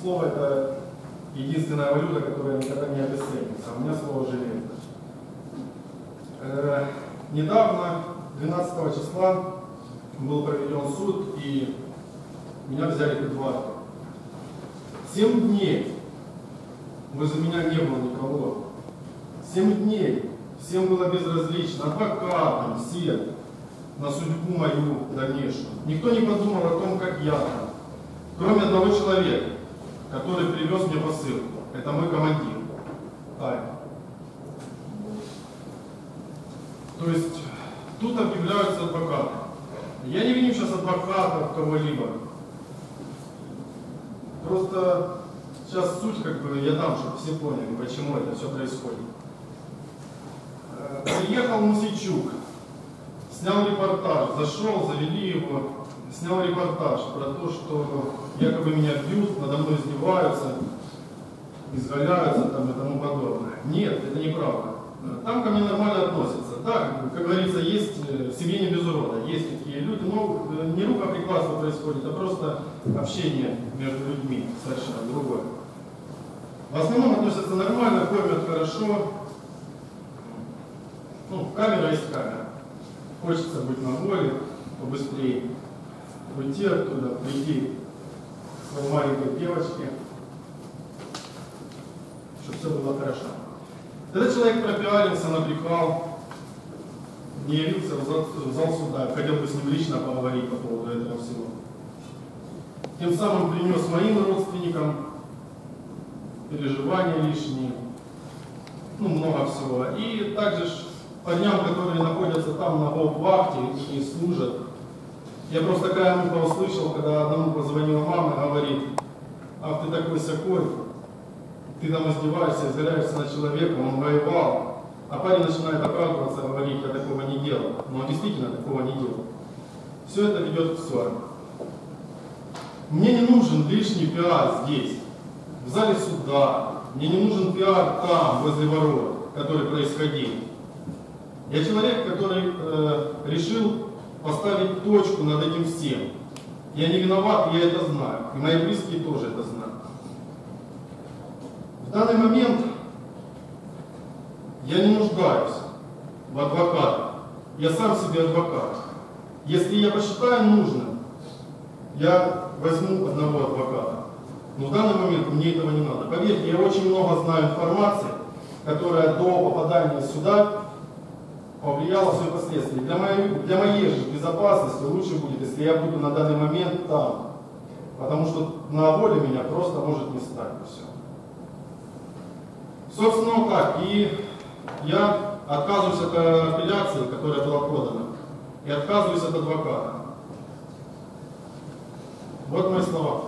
слово это единственная валюта, которая никогда не обесценится. А у меня слово железо. Э, недавно, 12 числа, был проведен суд, и меня взяли под варту. Семь дней возле меня не было никого. Семь дней всем было безразлично, адвокатам, всем, на судьбу мою дальнейшую. Никто не подумал о том, как я там. Кроме одного человека, который привез мне посылку. Это мой командир. Ай. То есть тут объявляются адвокаты. Я не виню сейчас адвокатов, кого-либо. Просто сейчас суть, как бы, я дам, чтобы все поняли, почему это все происходит. Э, приехал Мусичук, снял репортаж, зашел, завели его, снял репортаж про то, что якобы меня бьют, надо мной издеваются, изгаляются там и тому подобное. Нет, это неправда. Там ко мне нормально относятся. Да, как говорится, есть э, в семье не без урода, есть такие люди, но э, не рукоприкладство происходит, а просто общение между людьми совершенно другое. В основном относятся нормально, кормят хорошо. Ну, камера есть камера. Хочется быть на воле, побыстрее уйти оттуда, прийти к своей маленькой девочке, чтобы все было хорошо. Этот человек пропиарился, набрехал, не явился в зал, в зал суда, хотел бы с ним лично поговорить по поводу этого всего. Тем самым принес моим родственникам переживания лишние, ну, много всего. И также парням, которые находятся там на вахте и служат, я просто краем уха услышал, когда одному позвонила мама и говорит, ах ты такой сякой, ты там издеваешься, изгаляешься над человеком, он воевал. А парень начинает оправдываться, говорить, я такого не делал. Но он действительно такого не делал. Все это ведет к ссоре. Мне не нужен лишний пиар здесь, в зале суда. Мне не нужен пиар там, возле ворот, который происходил. Я человек, который э, решил поставить точку над этим всем. Я не виноват, я это знаю. И мои близкие тоже это знают. В данный момент я не нуждаюсь в адвокатах. Я сам себе адвокат. Если я посчитаю нужным, я возьму одного адвоката. Но в данный момент мне этого не надо. Поверьте, я очень много знаю информации, которая до попадания сюда повлияло все последствия. Для моей, для моей же безопасности лучше будет, если я буду на данный момент там. Потому что на воле меня просто может не стать. Все. Собственно, так. И я отказываюсь от апелляции, которая была продана. И отказываюсь от адвоката. Вот мои слова.